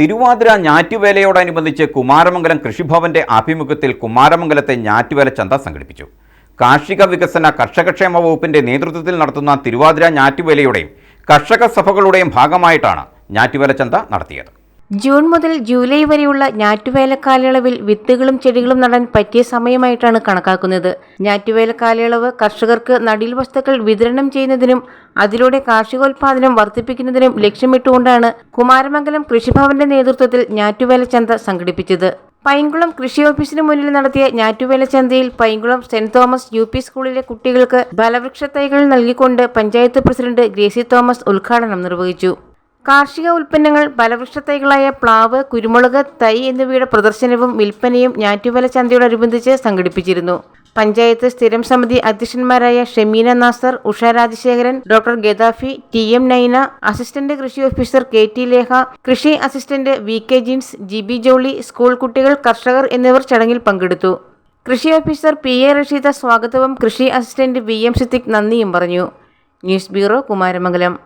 തിരുവാതിര ഞാറ്റുവേലയോടനുബന്ധിച്ച് കുമാരമംഗലം കൃഷിഭവന്റെ ആഭിമുഖ്യത്തിൽ കുമാരമംഗലത്തെ ഞാറ്റുവേല ചന്ത സംഘടിപ്പിച്ചു. കാർഷിക വികസന കർഷകക്ഷേമ വകുപ്പിന്റെ നേതൃത്വത്തിൽ നടത്തുന്ന തിരുവാതിര ഞാറ്റുവേലയുടെയും കർഷക സഭകളുടെയും ഭാഗമായിട്ടാണ് ഞാറ്റുവേല ചന്ത നടത്തിയത്. ജൂൺ മുതൽ ജൂലൈ വരെയുള്ള ഞാറ്റുവേല കാലയളവിൽ വിത്തുകളും ചെടികളും നടാൻ പറ്റിയ സമയമായിട്ടാണ് കണക്കാക്കുന്നത്. ഞാറ്റുവേല കാലയളവ് കർഷകർക്ക് നടീൽ വസ്തുക്കൾ വിതരണം ചെയ്യുന്നതിനും അതിലൂടെ കാർഷികോൽപാദനം വർദ്ധിപ്പിക്കുന്നതിനും ലക്ഷ്യമിട്ടുകൊണ്ടാണ് കുമാരമംഗലം കൃഷിഭവന്റെ നേതൃത്വത്തിൽ ഞാറ്റുവേല ചന്ത സംഘടിപ്പിച്ചത്. പൈങ്കുളം കൃഷി ഓഫീസിന് മുന്നിൽ നടത്തിയ ഞാറ്റുവേല ചന്തയിൽ Painkulam Saint Thomas U P സ്കൂളിലെ കുട്ടികൾക്ക് ഫലവൃക്ഷ തൈകൾ നൽകിക്കൊണ്ട് പഞ്ചായത്ത് പ്രസിഡന്റ് ഗ്രേസി തോമസ് ഉദ്ഘാടനം നിർവഹിച്ചു. കാർഷിക ഉൽപ്പന്നങ്ങൾ ഫലവൃക്ഷത്തൈകളായ പ്ലാവ് കുരുമുളക് തൈ എന്നിവയുടെ പ്രദർശനവും വിൽപ്പനയും ഞാറ്റുവേല ചന്തയോടനുബന്ധിച്ച് സംഘടിപ്പിച്ചിരുന്നു. പഞ്ചായത്ത് സ്ഥിരം സമിതി അധ്യക്ഷന്മാരായ Shemeena Nasar Usha Rajasekharan doctor Gaddafi T M Naina assistant കൃഷി ഓഫീസർ കെ ടി ലേഖ കൃഷി assistant V K Jins Jibi Jolly school കുട്ടികൾ കർഷകർ എന്നിവർ ചടങ്ങിൽ പങ്കെടുത്തു. കൃഷി ഓഫീസർ പി എ റഷീദ സ്വാഗതവും കൃഷി അസിസ്റ്റന്റ് വി എം സിദ്ദിഖ് നന്ദിയും പറഞ്ഞു. News bureau Kumaramangalam.